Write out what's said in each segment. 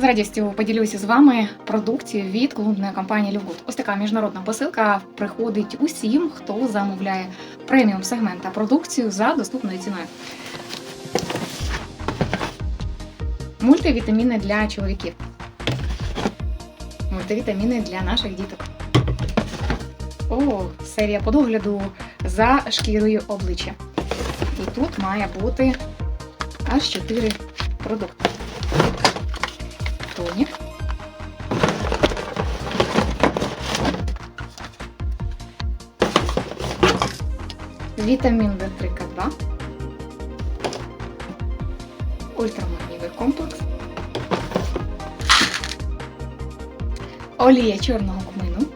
З радістю поділюся з вами продукцією від клубної компанії Люгут. Ось така міжнародна посилка приходить усім, хто замовляє преміум сегмента продукцію за доступною ціною. Мультивітаміни для чоловіків. Мультивітаміни для наших діток. О, серія по догляду за шкірою обличчя. І тут має бути аж 4 продукти. Тонік. Вітамін D3К2. Ультрамагнієвий комплекс. Олія чорного кмину.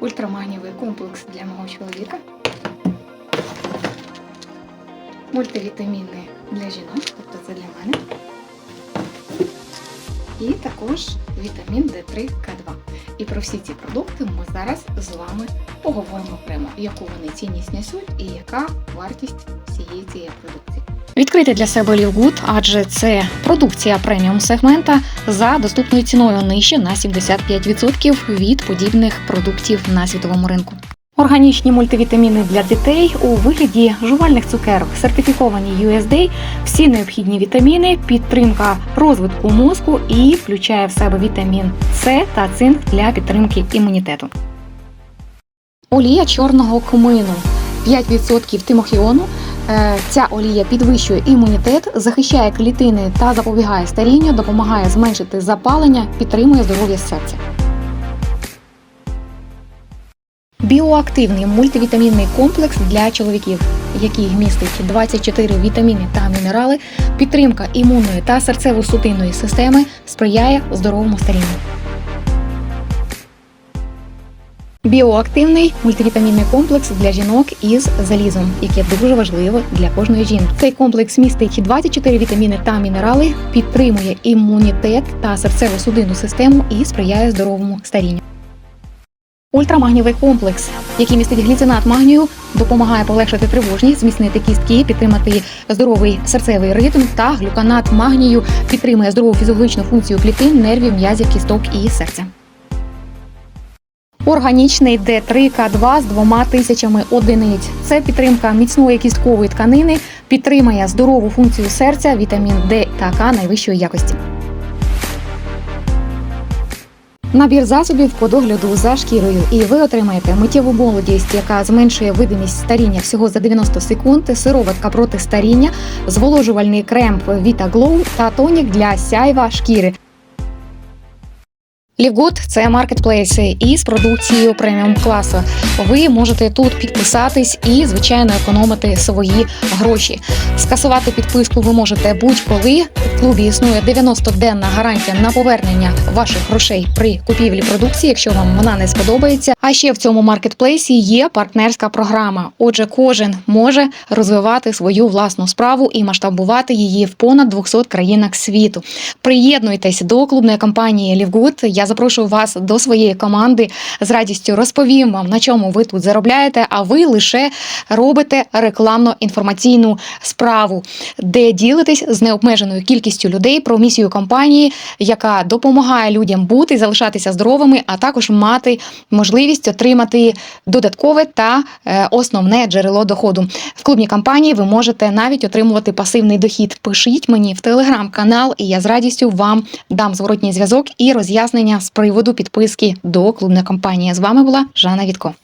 Ультрамагнієвий комплекс для мого чоловіка. Мультивітаміни для жінок, тобто це для мене. І також вітамін D3К2. І про всі ці продукти ми зараз з вами поговоримо окремо, яку вони цінність несуть і яка вартість всієї цієї продукції. Відкрити для себе Лівгуд, адже це продукція преміум сегмента за доступною ціною нижче на 75% від подібних продуктів на світовому ринку. Органічні мультивітаміни для дітей у вигляді жувальних цукерок, сертифіковані USDA, всі необхідні вітаміни, підтримка розвитку мозку і включає в себе вітамін С та цинк для підтримки імунітету. Олія чорного кмину 5% тимохіону. Е, Ця олія підвищує імунітет, захищає клітини та запобігає старінню, допомагає зменшити запалення, підтримує здоров'я серця. Біоактивний мультивітамінний комплекс для чоловіків, який містить 24 вітаміни та мінерали, підтримка імунної та серцево-судинної системи сприяє здоровому старінню. Біоактивний мультивітамінний комплекс для жінок із залізом, яке дуже важливо для кожної жінки. Цей комплекс містить 24 вітаміни та мінерали, підтримує імунітет та серцево-судинну систему і сприяє здоровому старінню. Ультрамагнієвий комплекс, який містить гліцинат магнію, допомагає полегшити тривожність, зміцнити кістки, підтримати здоровий серцевий ритм та глюканат магнію підтримує здорову фізіологічну функцію клітин, нервів, м'язів, кісток і серця. Органічний D3К2 з двома тисячами одиниць. Це підтримка міцної кісткової тканини, підтримує здорову функцію серця, вітамін Д та К найвищої якості. Набір засобів по догляду за шкірою, і ви отримаєте миттєву молодість, яка зменшує видимість старіння всього за 90 секунд, сироватка проти старіння, зволожувальний крем Vita Glow та тонік для сяйва шкіри. Лівгуд це маркетплейси із продукцією преміум класу. Ви можете тут підписатись і, звичайно, економити свої гроші. Скасувати підписку ви можете будь-коли. Клубі існує 90-денна гарантія на повернення ваших грошей при купівлі продукції, якщо вам вона не сподобається. А ще в цьому маркетплейсі є партнерська програма. Отже, кожен може розвивати свою власну справу і масштабувати її в понад 200 країнах світу. Приєднуйтесь до клубної компанії Лівгуд. Я запрошую вас до своєї команди. З радістю розповім вам, на чому ви тут заробляєте, а ви лише робите рекламно-інформаційну справу, де ділитесь з необмеженою кількістю людей про місію компанії, яка допомагає людям бути залишатися здоровими, а також мати можливість отримати додаткове та е, основне джерело доходу. В клубній компанії ви можете навіть отримувати пасивний дохід. Пишіть мені в телеграм-канал, і я з радістю вам дам зворотній зв'язок і роз'яснення з приводу підписки до клубної компанії. З вами була Жанна Вітко.